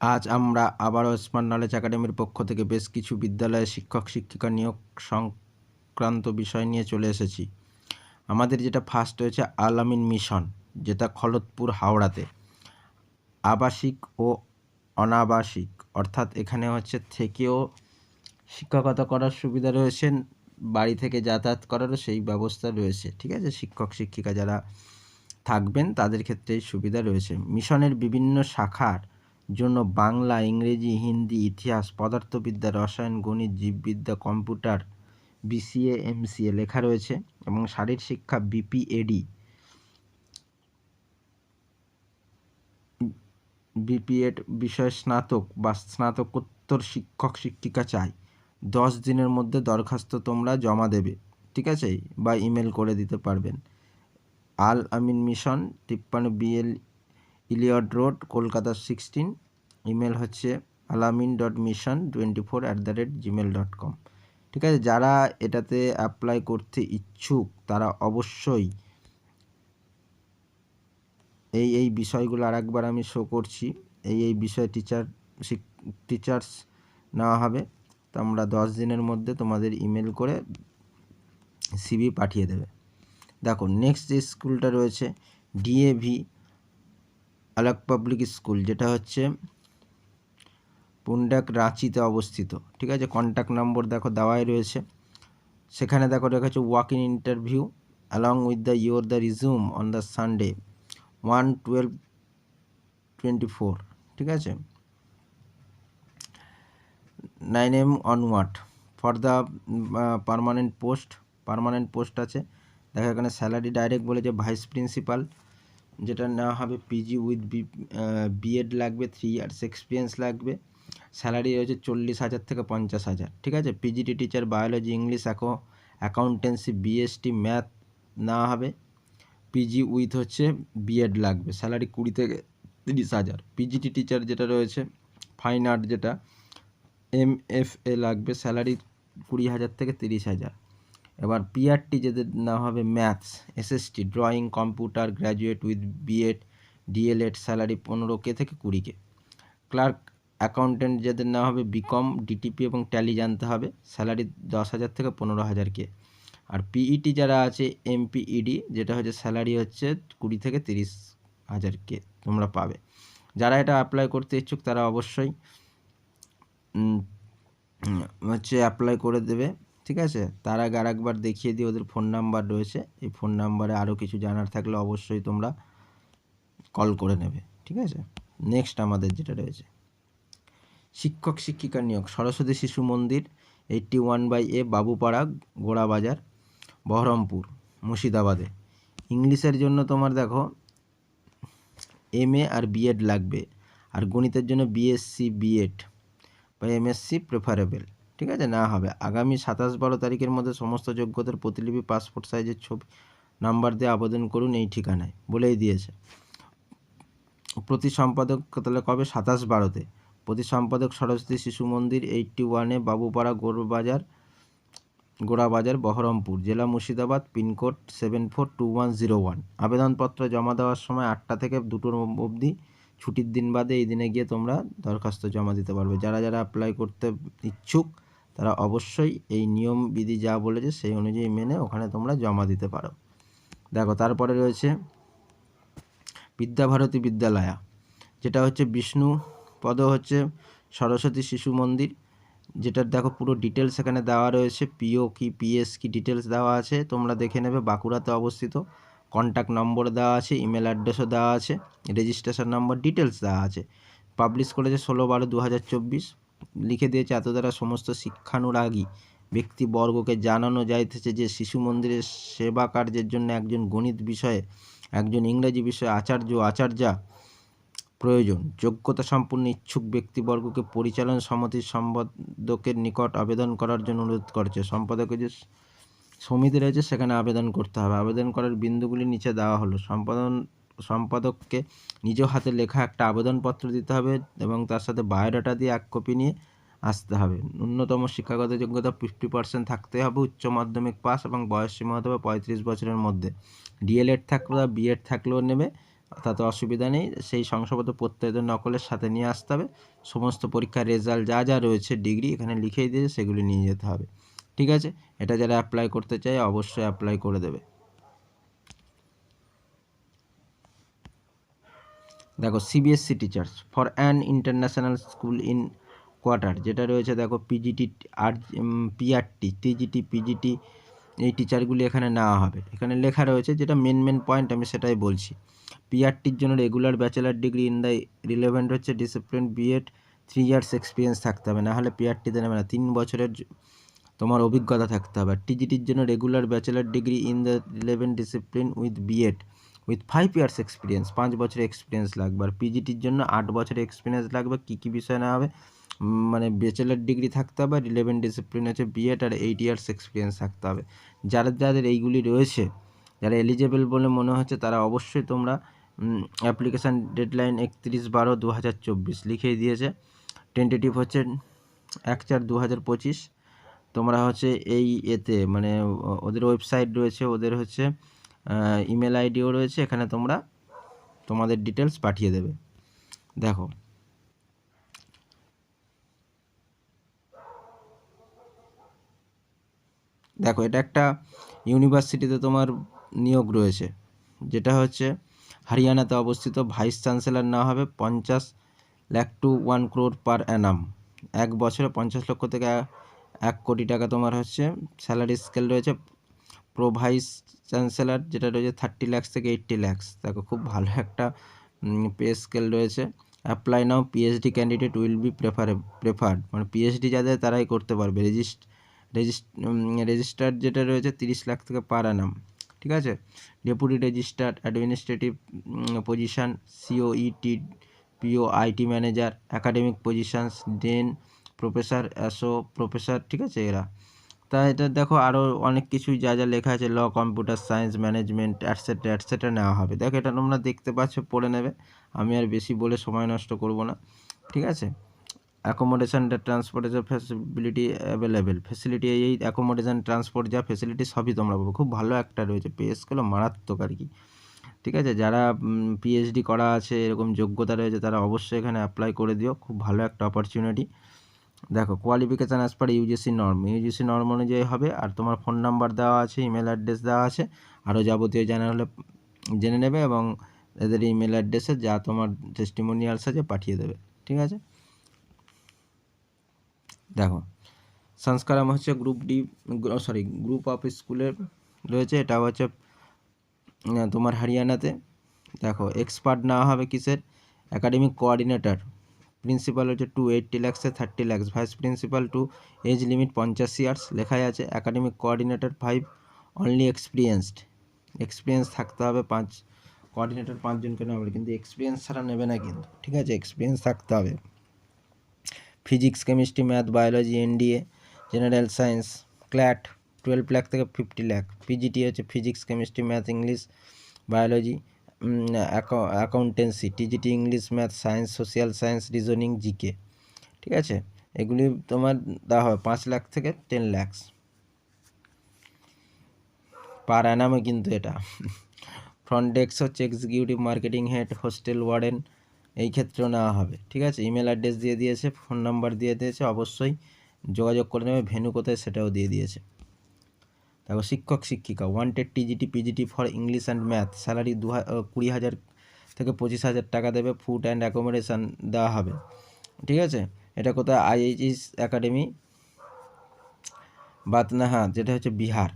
আজ আমরা আবারও স্মার্ট নলেজ একাডেমির পক্ষ থেকে বেশ কিছু বিদ্যালয়ে শিক্ষক, শিক্ষিকা নিয়োগ সংক্রান্ত বিষয় নিয়ে চলে এসেছি। আমাদের যেটা ফার্স্ট হয়েছে আল আমিন মিশন, যেটা খলতপুর হাওড়াতে। আবাসিক ও অনাবাসিক, অর্থাৎ এখানে হচ্ছে থেকেও শিক্ষকতা করার সুবিধা রয়েছে, বাড়ি থেকে যাতায়াত করারও সেই ব্যবস্থা রয়েছে, ঠিক আছে? শিক্ষক, শিক্ষিকা যারা থাকবেন তাদের ক্ষেত্রে সুবিধা রয়েছে। মিশনের বিভিন্ন শাখার জন্য বাংলা, ইংরেজি, হিন্দি, ইতিহাস, পদার্থবিদ্যা, রসায়ন, গণিত, জীববিদ্যা, কম্পিউটার, বিসিএ, এমসিএ লেখা রয়েছে এবং শারীর শিক্ষা, বিপিএডি। বিপিএড বিষয়ে স্নাতক বা স্নাতকোত্তর শিক্ষক, শিক্ষিকা চাই। দশ দিনের মধ্যে দরখাস্ত তোমরা জমা দেবে, ঠিক আছে? বা ইমেল করে দিতে পারবেন। আল আমিন মিশন, তিপ্পান্ন B L Elliot road Kolkata sixteen email হচ্ছে Alamin dot mission twenty four at the rate Gmail dot com ঠিক আছে, যারা এটাতে অ্যাপ্লাই করতে ইচ্ছুক, তারা অবশ্যই এই এই বিষয়গুলো আর একবার আমি শো করছি। এই এই বিষয় টিচার টিচার্স নেওয়া হবে। তোমরা দশ দিনের মধ্যে তোমাদের ইমেল করে সিবি পাঠিয়ে দেবে। দেখো নেক্সট যে স্কুলটা রয়েছে ডিএভি আলাক পাবলিক স্কুল, যেটা হচ্ছে পুন্ডাক রাঁচিতে অবস্থিত। ঠিক আছে? কন্ট্যাক্ট নম্বর দেখো দেওয়াই রয়েছে। সেখানে দেখো রেখেছে walk in interview along with the your the resume on the Sunday one twelve twenty four ঠিক আছে nine AM onward for the permanent post permanent post আছে। দেখো এখানে স্যালারি ডাইরেক্ট বলেছে ভাইস প্রিন্সিপাল যেটা নেওয়া হবে পিজি উইথ বি বিএড লাগবে থ্রি ইয়ার্স এক্সপিরিয়েন্স লাগবে। স্যালারি রয়েছে চল্লিশ হাজার থেকে পঞ্চাশ হাজার, ঠিক আছে? PGT teacher biology English acco accountancy BST math নেওয়া হবে। পিজি উইথ হচ্ছে বিএড লাগবে স্যালারি কুড়ি থেকে তিরিশ হাজার। পিজিটি টিচার যেটা রয়েছে ফাইন আর্ট যেটা এম এফ এ লাগবে স্যালারি কুড়ি হাজার থেকে তিরিশ হাজার। এবার পিআরটি যেদের নেওয়া হবে maths SST drawing, computer, graduate with BEd DElEd salary পনেরো কে থেকে কুড়ি কে। ক্লার্ক অ্যাকাউন্টেন্ট যাদের নেওয়া হবে বিকম ডিটিপি এবং ট্যালি জানতে হবে, স্যালারি দশ হাজার থেকে পনেরো হাজার কে। আর পিইটি যারা আছে এমপিইডি যেটা হচ্ছে স্যালারি হচ্ছে কুড়ি থেকে তিরিশ হাজার কে তোমরা পাবে। যারা এটা অ্যাপ্লাই করতে ইচ্ছুক তারা অবশ্যই হচ্ছে অ্যাপ্লাই করে দেবে। ঠিক আছে? তার আগে আরেকবার দেখিয়ে দিই, ওদের ফোন নাম্বার রয়েছে। এই ফোন নাম্বারে আরও কিছু জানার থাকলে অবশ্যই তোমরা কল করে নেবে, ঠিক আছে? নেক্সট আমাদের যেটা রয়েছে। শিক্ষক শিক্ষিকা নিয়োগ, Saraswati Shishu Mandir eighty one by A Babupara, Gorabazar, Baharampur, মুর্শিদাবাদে। ইংলিশের জন্য তোমার দেখো এম এ আর বিএড লাগবে, আর গণিতের জন্য বিএসসি বিএড বা এমএসসি প্রেফারেবল ঠিক আছে? না হবে। আগামী সাতাশ বারো তারিখের মধ্যে সমস্ত যোগ্যতার প্রতিলিপি পাসপোর্ট সাইজের ছবি নাম্বার দিয়ে আবেদন করুন এই ঠিকানায়। বলেই দিয়েছে। প্রতি সম্পাদক তাহলে কবে? সাতাশ বারোতে। প্রতি সম্পাদক সরস্বতী শিশু মন্দির এইটটি ওয়ানে বাবুপাড়া গোড়বাজার গোড়াবাজার, বহরমপুর। জেলা Murshidabad, pincode seven four two one zero one আবেদনপত্র জমা দেওয়ার সময় আটটা থেকে দুটোর অবধি ছুটির দিন বাদে এই দিনে গিয়ে তোমরা দরখাস্ত জমা দিতে পারবে। যারা যারা অ্যাপ্লাই করতে ইচ্ছুক তারা অবশ্যই এই নিয়ম বিধি যা বলেছে সেই অনুযায়ী মেনে ওখানে তোমরা জমা দিতে পারো। দেখো, তারপরে রয়েছে বিদ্যাভারতী বিদ্যালয়া, যেটা হচ্ছে বিষ্ণু পদ হচ্ছে সরস্বতী শিশু মন্দির, যেটার দেখো পুরো ডিটেলস এখানে দেওয়া রয়েছে পিও কি পিএস কি ডিটেলস দেওয়া আছে, তোমরা দেখে নেবে, বাঁকুড়াতে অবস্থিত। কন্ট্যাক্ট নম্বর দেওয়া আছে ইমেল অ্যাড্রেসও দেওয়া আছে রেজিস্ট্রেশন নম্বর ডিটেলস দেওয়া আছে। পাবলিশ করেছে ষোলো বারো দু হাজার চব্বিশ। লিখে দিয়েছে এত দ্বারা সমস্ত শিক্ষানুরাগী ব্যক্তিবর্গকে জানানো যাইতেছে যে শিশু মন্দিরের সেবা কার্যের জন্য একজন গণিত বিষয়ে, একজন ইংরেজি বিষয়ে আচার্য আচার্যা প্রয়োজন। যোগ্যতা সম্পন্ন ইচ্ছুক ব্যক্তিবর্গকে পরিচালন সমিতির সম্পাদকের নিকট আবেদন করার জন্য অনুরোধ করছে। সম্পাদকের যে সমিতি রয়েছে, সেখানে আবেদন করতে হবে। আবেদন করার বিন্দুগুলি নিচে দেওয়া হলো। সম্পাদন সম্পাদককে নিজ হাতে লেখা একটা আবেদনপত্র দিতে হবে এবং তার সাথে বায়োডাটা দিয়ে এক কপি নিয়ে আসতে হবে। ন্যূনতম শিক্ষাগত যোগ্যতা ফিফটি পার্সেন্ট থাকতে হবে, উচ্চ মাধ্যমিক পাস এবং বয়স সীমা হতে হবে পঁয়ত্রিশ বছরের মধ্যে। ডিএলএড থাকলে বা বিএড থাকলেও নেবে, তাতে অসুবিধা নেই। সেই শংসাপত্র প্রত্যেক নকলের সাথে নিয়ে আসতে হবে। সমস্ত পরীক্ষার রেজাল্ট যা যা রয়েছে, ডিগ্রি এখানে লিখেই দিয়ে সেগুলি নিয়ে যেতে হবে। ঠিক আছে? এটা যারা অ্যাপ্লাই করতে চায় অবশ্যই অ্যাপ্লাই করে দেবে। দেখো CBSE teachers for an international school in Qatar যেটা রয়েছে দেখো পিজিটি আর পিআরটি টিজিটি পিজিটি এই টিচারগুলি এখানে নেওয়া হবে। এখানে লেখা রয়েছে যেটা মেন মেন পয়েন্ট আমি সেটাই বলছি। পিআরটির জন্য regular bachelor degree in the relevant হচ্ছে discipline BEd three years experience থাকতে হবে। নাহলে পিআরটিতে নেবে না। তিন বছরের তোমার অভিজ্ঞতা থাকতে হবে। টিজিটির জন্য regular bachelor degree in the relevant discipline with BEd with five years experience পাঁচ বছরের এক্সপিরিয়েন্স লাগবে। আর পিজিটির জন্য আট বছরের এক্সপিরিয়েন্স লাগবে। কী কী বিষয় নেওয়া হবে? মানে ব্যাচেলার ডিগ্রি থাকতে হবে, আর ইলেভেন ডিসিপ্লিন হচ্ছে বিএড আর এইট ইয়ার্স এক্সপিরিয়েন্স থাকতে হবে। যারা, যাদের এইগুলি রয়েছে, যারা এলিজেবল বলে মনে হচ্ছে, তারা অবশ্যই তোমরা অ্যাপ্লিকেশান ডেডলাইন একত্রিশ বারো দু হাজার চব্বিশ লিখেই দিয়েছে। টেন্টেটিভ হচ্ছে এক চার দু হাজার পঁচিশ। তোমরা হচ্ছে এই এতে মানে ওদের ওয়েবসাইট রয়েছে, ওদের হচ্ছে ইমেল আইডিও রয়েছে, এখানে তোমরা তোমাদের ডিটেলস পাঠিয়ে দেবে। দেখো। দেখো, এটা একটা ইউনিভার্সিটিতে তোমার নিয়োগ রয়েছে, যেটা হচ্ছে হরিয়ানাতে অবস্থিত ভাইস চ্যান্সেলর না হবে পঞ্চাশ lakh to one crore per annum এক বছরে পঞ্চাশ লক্ষ থেকে এক কোটি টাকা তোমার হচ্ছে স্যালারি স্কেল রয়েছে। প্রো ভাইস চ্যান্সেলর যেটা রয়েছে থার্টি ল্যাক্স থেকে এইট্টি ল্যাক্স দেখো খুব ভালো একটা পে স্কেল রয়েছে। Apply now PhD candidate will be prefer preferred মানে পিএইচডি যাদের, তারাই করতে পারবে। রেজিস্ট রেজিস্ট রেজিস্টার যেটা রয়েছে তিরিশ লাখ থেকে পার অ্যানাম ঠিক আছে? Deputy register administrative position COET PO IT manager academic positions dean professor asso professor ঠিক আছে এরা। তা এটা দেখো আরও অনেক কিছুই যা যা লেখা আছে law computer science management etcetera etcetera নেওয়া হবে। দেখো এটা তোমরা দেখতে পাচ্ছ, পড়ে নেবে। আমি আর বেশি বলে সময় নষ্ট করব না, ঠিক আছে? Accommodation transportation facility available facility এই অ্যাকোমোডেশন ট্রান্সপোর্ট যা ফেসিলিটি সবই তোমরা পাবো। খুব ভালো একটা রয়েছে পেএসগুলো মারাত্মক আর কি, ঠিক আছে? যারা পিএইচডি করা আছে, এরকম যোগ্যতা রয়েছে, তারা অবশ্যই এখানে অ্যাপ্লাই করে দিও। খুব ভালো একটা অপরচুনিটি দেখো qualification as per UGC norm UGC norm অনুযায়ী হবে, আর তোমার ফোন নাম্বার দেওয়া আছে ইমেল অ্যাড্রেস দেওয়া আছে, আরও যাবতীয় জানা হলে জেনে নেবে এবং এদের ইমেল অ্যাড্রেসে যা তোমার টেস্টিমোনিয়ালস আছে পাঠিয়ে দেবে, ঠিক আছে? দেখো, সংস্কারাম হচ্ছে group D sorry group of স্কুলের রয়েছে এটা হচ্ছে তোমার হরিয়ানাতে। দেখো এক্সপার্ট নেওয়া হবে কিসের? একাডেমিক কোঅর্ডিনেটর প্রিন্সিপাল হচ্ছে two eighty ল্যাক্সে thirty lakhs vice principal to age limit পঞ্চাশ ইয়ার্স লেখাই আছে academic coordinator five only experienced experience থাকতে হবে পাঁচ কোঅর্ডিনেটর পাঁচজনকে নেওয়া হবে? কিন্তু এক্সপিরিয়েন্স ছাড়া নেবে না কিন্তু, ঠিক আছে? এক্সপিরিয়েন্স থাকতে হবে। Physics chemistry math biology NDA general science CLAT twelve lakh থেকে ফিফটি লাখ পিজিটি হচ্ছে physics chemistry math English biology accountancy TGT English math science social science reasoning GK ঠিক আছে? এগুলি তোমার দেওয়া হবে পাঁচ লাখ থেকে টেন ল্যাক্স পার অ্যানামে কিন্তু এটা। ফ্রন্ট ডেস্ক হচ্ছে executive marketing head hostel warden এই ক্ষেত্রেও নেওয়া হবে, ঠিক আছে? ইমেল অ্যাড্রেস দিয়ে দিয়েছে ফোন নাম্বার দিয়ে দিয়েছে, অবশ্যই যোগাযোগ করে নেবে ভেনু কোথায় সেটাও দিয়ে দিয়েছে। দেখো শিক্ষক, শিক্ষিকা wanted TGT PGT for English and math salary দু কুড়ি হাজার থেকে পঁচিশ হাজার টাকা দেবে ফুড অ্যান্ড অ্যাকোমোডেশন দেওয়া হবে। ঠিক আছে? এটা কোথায়? আইএইচ একাডেমি বাতনাহা, যেটা হচ্ছে বিহার।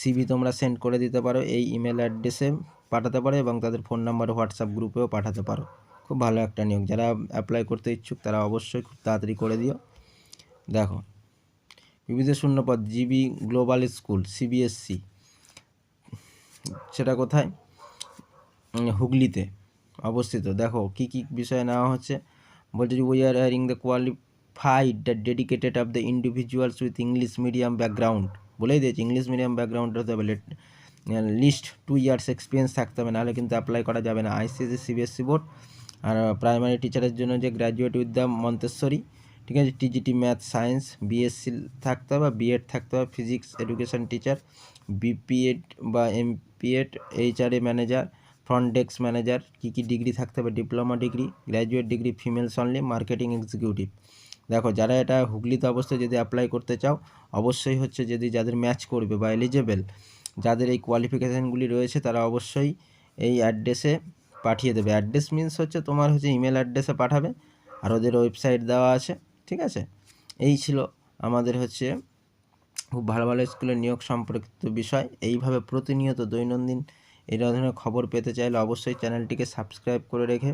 সিভি তোমরা সেন্ড করে দিতে পারো, এই ইমেল অ্যাড্রেসে পাঠাতে পারো এবং তাদের ফোন নাম্বার হোয়াটসঅ্যাপ গ্রুপেও পাঠাতে পারো। খুব ভালো একটা নিয়োগ। যারা অ্যাপ্লাই করতে ইচ্ছুক তারা অবশ্যই খুব তাড়াতাড়ি করে দিও। দেখো বিবিধ শূন্যপদ জিবি গ্লোবাল স্কুল, সিবিএসসি। সেটা কোথায়? হুগলিতে অবস্থিত। দেখো, কি কি বিষয়ে নেওয়া হচ্ছে? বলছে we are hiring the qualified the dedicated of the individuals with English medium background বলেই দিয়েছে ইংলিশ মিডিয়াম ব্যাকগ্রাউন্ড হতে হবে। লিস্ট টু ইয়ার্স এক্সপিরিয়েন্স থাকতে হবে, নাহলে কিন্তু অ্যাপ্লাই করা যাবে না। আইসিএসসি সিবিএসসি বোর্ড আর প্রাইমারি টিচারের জন্য যে গ্র্যাজুয়েট উইথ দ্য মন্তেশ্বরী ঠিক আছে? টিজিটি ম্যাথ সায়েন্স বিএসসি থাকতে হবে বিএড থাকতে হবে ফিজিক্স এডুকেশন টিচার বিপিএড বা MPEd HRA manager front desk manager কী কী ডিগ্রি থাকতে হবে? Diploma degree graduate degree females only marketing executive দেখো, যারা এটা হুগলিতে অবস্থায় যদি অ্যাপ্লাই করতে চাও, অবশ্যই হচ্ছে যদি যাদের ম্যাচ করবে বা এলিজেবেল যাদের এই কোয়ালিফিকেশানগুলি রয়েছে, তারা অবশ্যই এই অ্যাড্রেসে পাঠিয়ে দেবে। অ্যাড্রেস মিনস হচ্ছে তোমার হচ্ছে ইমেল অ্যাড্রেসে পাঠাবে, আর ওদের ওয়েবসাইট দেওয়া আছে। ঠিক আছে? এই ছিল আমাদের হচ্ছে খুব ভালো ভালো স্কুলের নিয়োগ সম্পর্কিত বিষয়। এইভাবে প্রতিনিয়ত দৈনন্দিন এই ধরনের খবর পেতে চাইলে অবশ্যই চ্যানেলটিকে সাবস্ক্রাইব করে রেখে